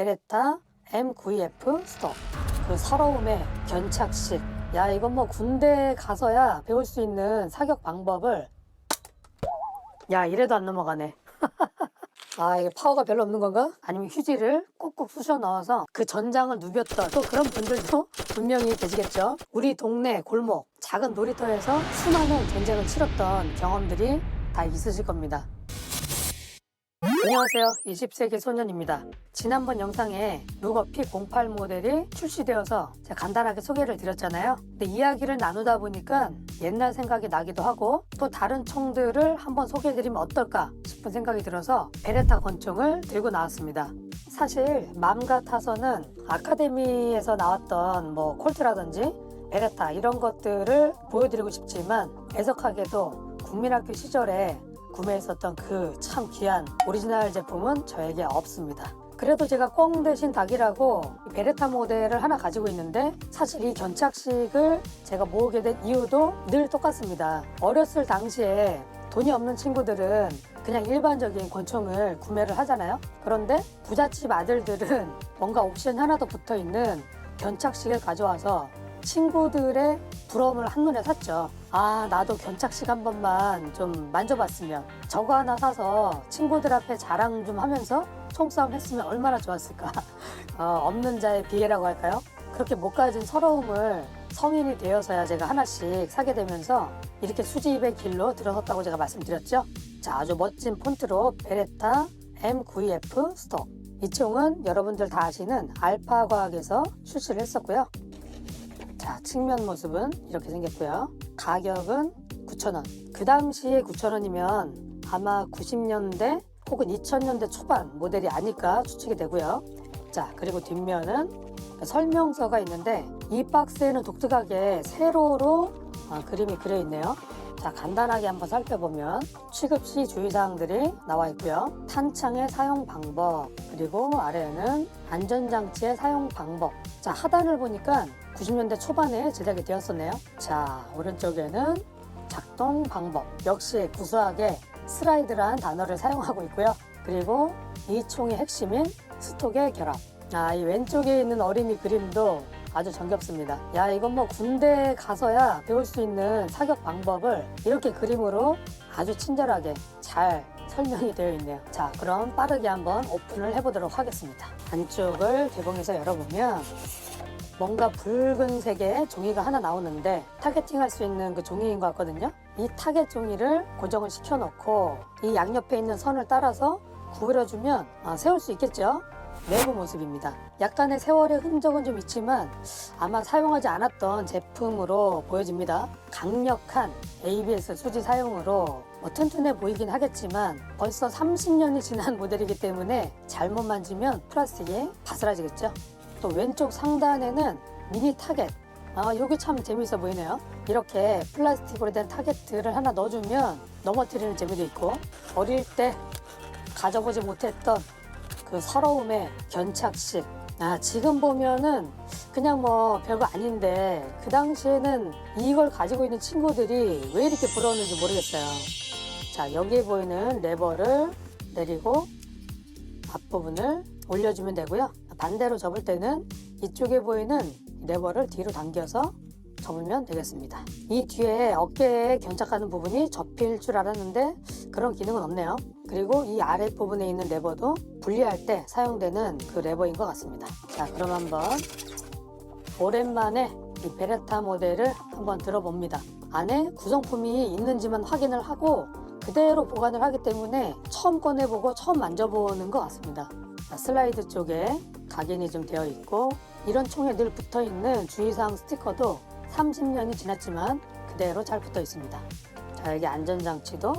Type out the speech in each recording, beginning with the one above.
베레타 M9F 스톱. 그 서러움의 견착식. 야, 이건 뭐 군대 가서야 배울 수 있는 사격 방법을. 야, 이래도 안 넘어가네. 아, 이게 파워가 별로 없는 건가? 아니면 휴지를 꾹꾹 쑤셔 넣어서 그 전장을 누볐던 또 그런 분들도 분명히 계시겠죠. 우리 동네 골목, 작은 놀이터에서 수많은 전쟁을 치렀던 경험들이 다 있으실 겁니다. 안녕하세요. 20세기 소년입니다. 지난번 영상에 루거 P08 모델이 출시되어서 제가 간단하게 소개를 드렸잖아요. 근데 이야기를 나누다 보니까 옛날 생각이 나기도 하고 또 다른 총들을 한번 소개해드리면 어떨까 싶은 생각이 들어서 베레타 권총을 들고 나왔습니다. 사실 맘 같아서는 아카데미에서 나왔던 뭐 콜트라든지 베레타 이런 것들을 보여드리고 싶지만 애석하게도 국민학교 시절에 구매했었던 그 참 귀한 오리지널 제품은 저에게 없습니다. 그래도 제가 꽁 대신 닭이라고 이 베레타 모델을 하나 가지고 있는데 사실 이 견착식을 제가 모으게 된 이유도 늘 똑같습니다. 어렸을 당시에 돈이 없는 친구들은 그냥 일반적인 권총을 구매를 하잖아요. 그런데 부잣집 아들들은 뭔가 옵션 하나 더 붙어 있는 견착식을 가져와서 친구들의 부러움을 한눈에 샀죠. 아, 나도 견착식 한 번만 좀 만져봤으면 저거 하나 사서 친구들 앞에 자랑 좀 하면서 총싸움 했으면 얼마나 좋았을까. 어, 없는 자의 비애라고 할까요? 그렇게 못 가진 서러움을 성인이 되어서야 제가 하나씩 사게 되면서 이렇게 수지입의 길로 들어섰다고 제가 말씀드렸죠. 자, 아주 멋진 폰트로 베레타 M9F 스톱. 이 총은 여러분들 다 아시는 알파 과학에서 출시를 했었고요. 자, 측면 모습은 이렇게 생겼고요. 가격은 9,000원. 그 당시에 9,000원이면 아마 90년대 혹은 2000년대 초반 모델이 아닐까 추측이 되고요. 자, 그리고 뒷면은 설명서가 있는데 이 박스에는 독특하게 세로로 어, 그림이 그려 있네요. 자, 간단하게 한번 살펴보면 취급 시 주의사항들이 나와 있고요. 탄창의 사용 방법, 그리고 아래에는 안전장치의 사용 방법. 자, 하단을 보니까 90년대 초반에 제작이 되었었네요. 자, 오른쪽에는 작동 방법. 역시 구수하게 슬라이드라는 단어를 사용하고 있고요. 그리고 이 총의 핵심인 스톡의 결합. 아, 이 왼쪽에 있는 어린이 그림도 아주 정겹습니다. 야, 이건 뭐 군대 가서야 배울 수 있는 사격 방법을 이렇게 그림으로 아주 친절하게 잘 설명이 되어 있네요. 자, 그럼 빠르게 한번 오픈을 해보도록 하겠습니다. 안쪽을 개봉해서 열어보면 뭔가 붉은색의 종이가 하나 나오는데 타겟팅 할 수 있는 그 종이인 것 같거든요. 이 타겟 종이를 고정을 시켜놓고 이 양옆에 있는 선을 따라서 구부려주면 아, 세울 수 있겠죠. 내부 모습입니다. 약간의 세월의 흔적은 좀 있지만 아마 사용하지 않았던 제품으로 보여집니다. 강력한 ABS 수지 사용으로 뭐 튼튼해 보이긴 하겠지만 벌써 30년이 지난 모델이기 때문에 잘못 만지면 플라스틱이 바스라지겠죠. 또 왼쪽 상단에는 미니 타겟. 아, 요게 참 재밌어 보이네요. 이렇게 플라스틱으로 된 타겟들을 하나 넣어주면 넘어뜨리는 재미도 있고 어릴 때 가져보지 못했던 그 서러움의 견착식. 아, 지금 보면은 그냥 뭐 별거 아닌데 그 당시에는 이걸 가지고 있는 친구들이 왜 이렇게 부러웠는지 모르겠어요. 자, 여기에 보이는 레버를 내리고 앞부분을 올려주면 되고요. 반대로 접을 때는 이쪽에 보이는 레버를 뒤로 당겨서 접으면 되겠습니다. 이 뒤에 어깨에 견착하는 부분이 접힐 줄 알았는데 그런 기능은 없네요. 그리고 이 아랫부분에 있는 레버도 분리할 때 사용되는 그 레버인 것 같습니다. 자, 그럼 한번 오랜만에 이 베레타 모델을 한번 들어봅니다. 안에 구성품이 있는지만 확인을 하고 그대로 보관을 하기 때문에 처음 꺼내보고 처음 만져보는 것 같습니다. 자, 슬라이드 쪽에 각인이 좀 되어 있고 이런 총에 늘 붙어 있는 주의사항 스티커도 30년이 지났지만 그대로 잘 붙어 있습니다. 자, 여기 안전장치도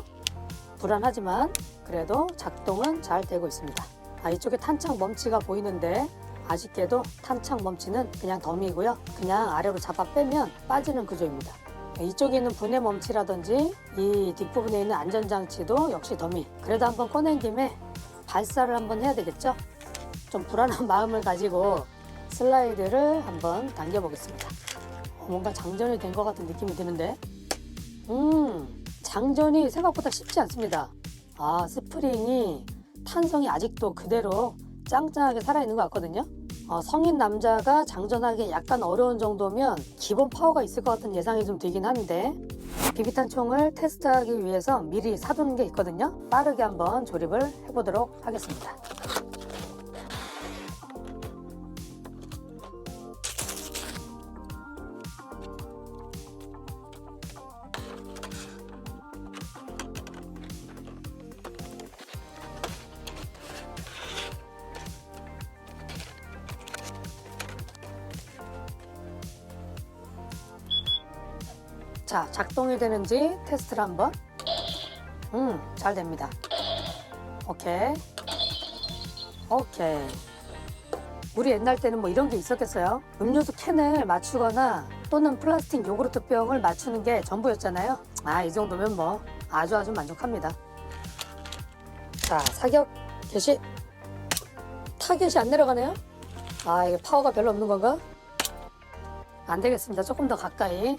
불안하지만 그래도 작동은 잘 되고 있습니다. 아, 이쪽에 탄창 멈치가 보이는데 아쉽게도 탄창 멈치는 그냥 덤이고요. 그냥 아래로 잡아 빼면 빠지는 구조입니다. 이쪽에 있는 분해 멈치라든지 이 뒷부분에 있는 안전장치도 역시 덤이. 그래도 한번 꺼낸 김에 발사를 한번 해야 되겠죠? 좀 불안한 마음을 가지고 슬라이드를 한번 당겨보겠습니다. 어, 뭔가 장전이 된 것 같은 느낌이 드는데, 음, 장전이 생각보다 쉽지 않습니다. 아, 스프링이 탄성이 아직도 그대로 짱짱하게 살아있는 것 같거든요. 어, 성인 남자가 장전하기 약간 어려운 정도면 기본 파워가 있을 것 같은 예상이 좀 되긴 한데 비비탄 총을 테스트하기 위해서 미리 사두는 게 있거든요. 빠르게 한번 조립을 해보도록 하겠습니다. 자, 작동이 되는지 테스트를 한번. 음, 잘 됩니다. 오케이. 오케이. 우리 옛날 때는 뭐 이런 게 있었겠어요? 음료수 캔을 맞추거나 또는 플라스틱 요구르트 병을 맞추는 게 전부였잖아요. 아, 이 정도면 뭐 아주 아주 만족합니다. 자, 사격 개시. 타겟이 안 내려가네요? 아, 이게 파워가 별로 없는 건가? 안 되겠습니다. 조금 더 가까이.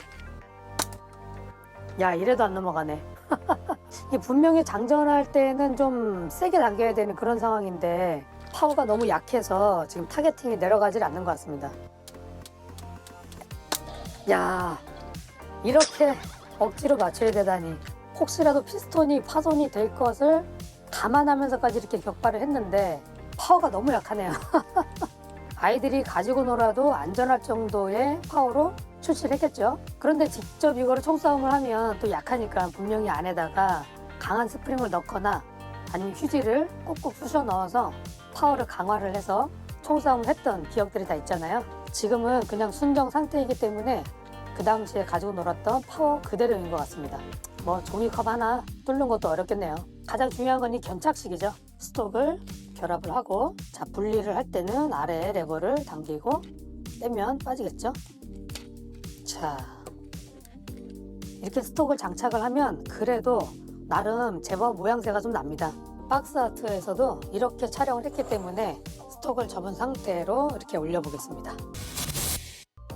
야 이래도 안 넘어가네. 이게 분명히 장전할 때는 좀 세게 당겨야 되는 그런 상황인데 파워가 너무 약해서 지금 타겟팅이 내려가질 않는 것 같습니다. 야 이렇게 억지로 맞춰야 되다니. 혹시라도 피스톤이 파손이 될 것을 감안하면서까지 이렇게 격발을 했는데 파워가 너무 약하네요 아이들이 가지고 놀아도 안전할 정도의 파워로 출시를 했겠죠. 그런데 직접 이거를 총싸움을 하면 또 약하니까 분명히 안에다가 강한 스프링을 넣거나 아니면 휴지를 꾹꾹 쑤셔 넣어서 파워를 강화를 해서 총싸움을 했던 기억들이 다 있잖아요. 지금은 그냥 순정 상태이기 때문에 그 당시에 가지고 놀았던 파워 그대로인 것 같습니다. 뭐 종이컵 하나 뚫는 것도 어렵겠네요. 가장 중요한 건 이 견착식이죠. 스톡을 결합을 하고 자 분리를 할 때는 아래에 레버를 당기고 빼면 빠지겠죠. 자 이렇게 스톡을 장착을 하면 그래도 나름 제법 모양새가 좀 납니다. 박스 아트에서도 이렇게 촬영을 했기 때문에 스톡을 접은 상태로 이렇게 올려 보겠습니다.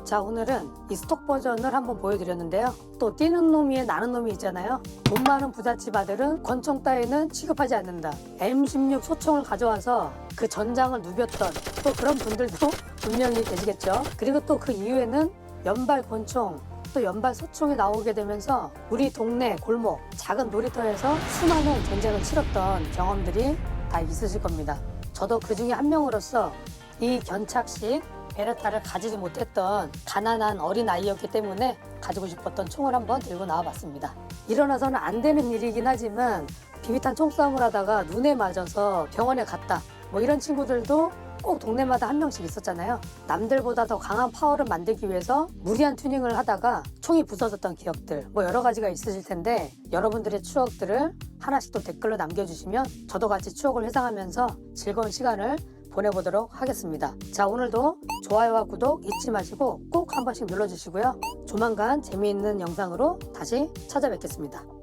자 오늘은 이 스톡 버전을 한번 보여드렸는데요. 또 뛰는 놈이 나는 놈이 있잖아요. 돈 많은 부잣집 아들은 권총 따위는 취급하지 않는다. M16 소총을 가져와서 그 전장을 누볐던 또 그런 분들도 분명히 계시겠죠. 그리고 또 그 이후에는 연발 권총 또 연발 소총이 나오게 되면서 우리 동네 골목 작은 놀이터에서 수많은 전쟁을 치렀던 경험들이 다 있으실 겁니다. 저도 그 중에 한 명으로서 이 견착식 베레타를 가지지 못했던 가난한 어린 아이였기 때문에 가지고 싶었던 총을 한번 들고 나와봤습니다. 일어나서는 안 되는 일이긴 하지만 비비탄 총싸움을 하다가 눈에 맞아서 병원에 갔다. 뭐 이런 친구들도 꼭 동네마다 한 명씩 있었잖아요. 남들보다 더 강한 파워를 만들기 위해서 무리한 튜닝을 하다가 총이 부서졌던 기억들 뭐 여러 가지가 있으실 텐데 여러분들의 추억들을 하나씩 또 댓글로 남겨주시면 저도 같이 추억을 회상하면서 즐거운 시간을 보내보도록 하겠습니다. 자 오늘도 좋아요와 구독 잊지 마시고 꼭 한 번씩 눌러주시고요. 조만간 재미있는 영상으로 다시 찾아뵙겠습니다.